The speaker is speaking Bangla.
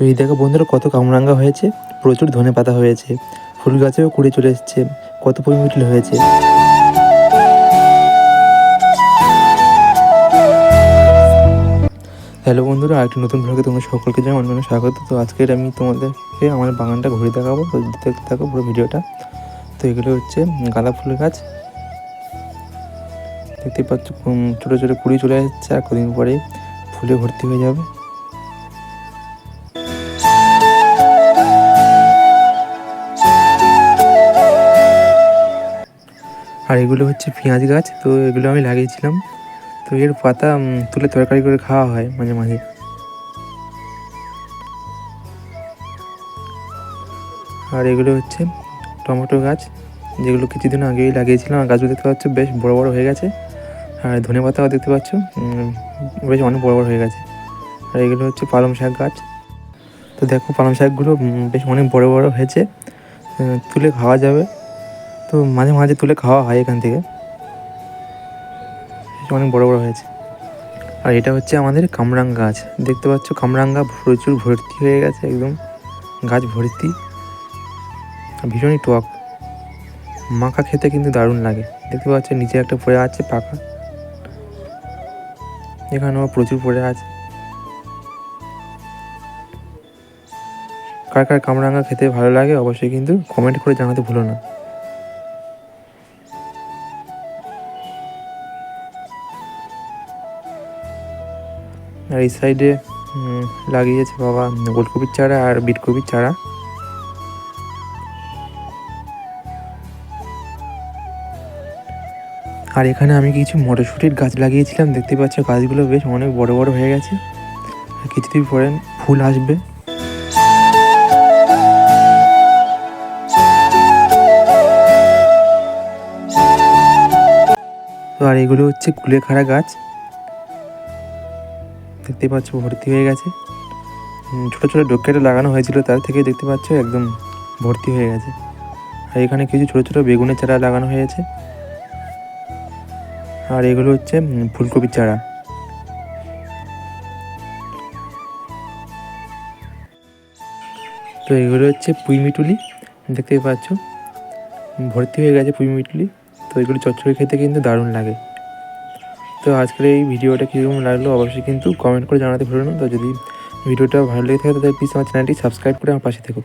তো এই দেখো বন্ধুরা কত কামরাঙ্গা হয়েছে, প্রচুর ধনে পাতা হয়েছে, ফুল গাছেও কুড়ে চলে এসছে, কত পরিমিটল হয়েছে। হ্যালো বন্ধুরা, আরেকটি নতুন ব্লগে তোমরা সকলকে জানাই অন্য স্বাগত। তো আজকের আমি তোমাদেরকে আমার বাগানটা ঘুরে দেখাবো, তো দেখতে থাকো পুরো ভিডিওটা। তো এগুলো হচ্ছে গাঁদা ফুলের গাছ। দেখতে পাচ্ছ ছোটো ছোটো কুড়ি চলে যাচ্ছে আর কদিন পরে ফুলে ভর্তি হয়ে যাবে। আর এগুলো হচ্ছে পেঁয়াজ গাছ, তো এগুলো আমি লাগিয়েছিলাম। তো এর পাতা তুলে তরকারি করে খাওয়া হয় মাঝে মাঝে। আর এগুলো হচ্ছে টমেটো গাছ, যেগুলো কিছুদিন আগেই লাগিয়েছিলাম। আর গাছগুলো দেখতে পাচ্ছ বেশ বড় বড় হয়ে গেছে। আর ধনে পাতাও দেখতে পাচ্ছ বেশ অনেক বড় বড় হয়ে গেছে। আর এগুলো হচ্ছে পালং শাক গাছ। তো দেখো পালং শাকগুলো বেশ অনেক বড় বড় হয়েছে। তুলে খাওয়া যাবে। তো মাঝে মাঝে তুলে খাওয়া হয় এখান থেকে। অনেক বড় বড় হয়েছে। আর এটা হচ্ছে আমাদের কামরাং গাছ। দেখতে পাচ্ছ কামরাঙ্গা প্রচুর ভর্তি হয়ে গেছে একদম। গাছ ভর্তি। ভীষণই টক। মাখা খেতে কিন্তু দারুণ লাগে। দেখতে পাচ্ছ নিচে একটা পড়ে আছে পাকা। এখানেও প্রচুর পড়ে আছে। কার কার কামরাঙ্গা খেতে ভালো লাগে অবশ্যই কিন্তু কমেন্ট করে জানাতে ভুলো না। আর এই সাইডে লাগিয়েছে বাবা গোলকপির চারা আর বিটকপির চারা। আর এখানে আমি কিছু মটরশুঁটির গাছ লাগিয়েছিলাম, দেখতে পাচ্ছ গাছগুলো বেশ অনেক বড় বড় হয়ে গেছে। কিছুদিন পরে ফুল আসবে। আর এগুলো হচ্ছে কুলেখাড়া গাছ। দেখতে পাচ্ছ ভর্তি হয়ে গেছে। ছোট ছোট ডোকেটা লাগানো হয়েছিল, তার থেকে দেখতে পাচ্ছ একদম ভর্তি হয়ে গেছে। আর এখানে কিছু ছোট ছোট বেগুনের চারা লাগানো হয়েছে। আর এগুলো হচ্ছে ফুলকপির চারা। তো এগুলো হচ্ছে পুঁই মিটুলি, দেখতেই পাচ্ছ। ভর্তি হয়ে গেছে পুঁই মিটুলি, তো এগুলো চচ্চড়ি খেতে কিন্তু দারুণ লাগে। তো আজকের এই ভিডিওটা কীরকম লাগল অবশ্যই কিন্তু কমেন্ট করে জানাতে ভুলো না। তো যদি ভিডিওটা ভালো লেগে থাকে, তাহলে প্লিজ আমার চ্যানেলটি সাবস্ক্রাইব করে আমার পাশে থেকো।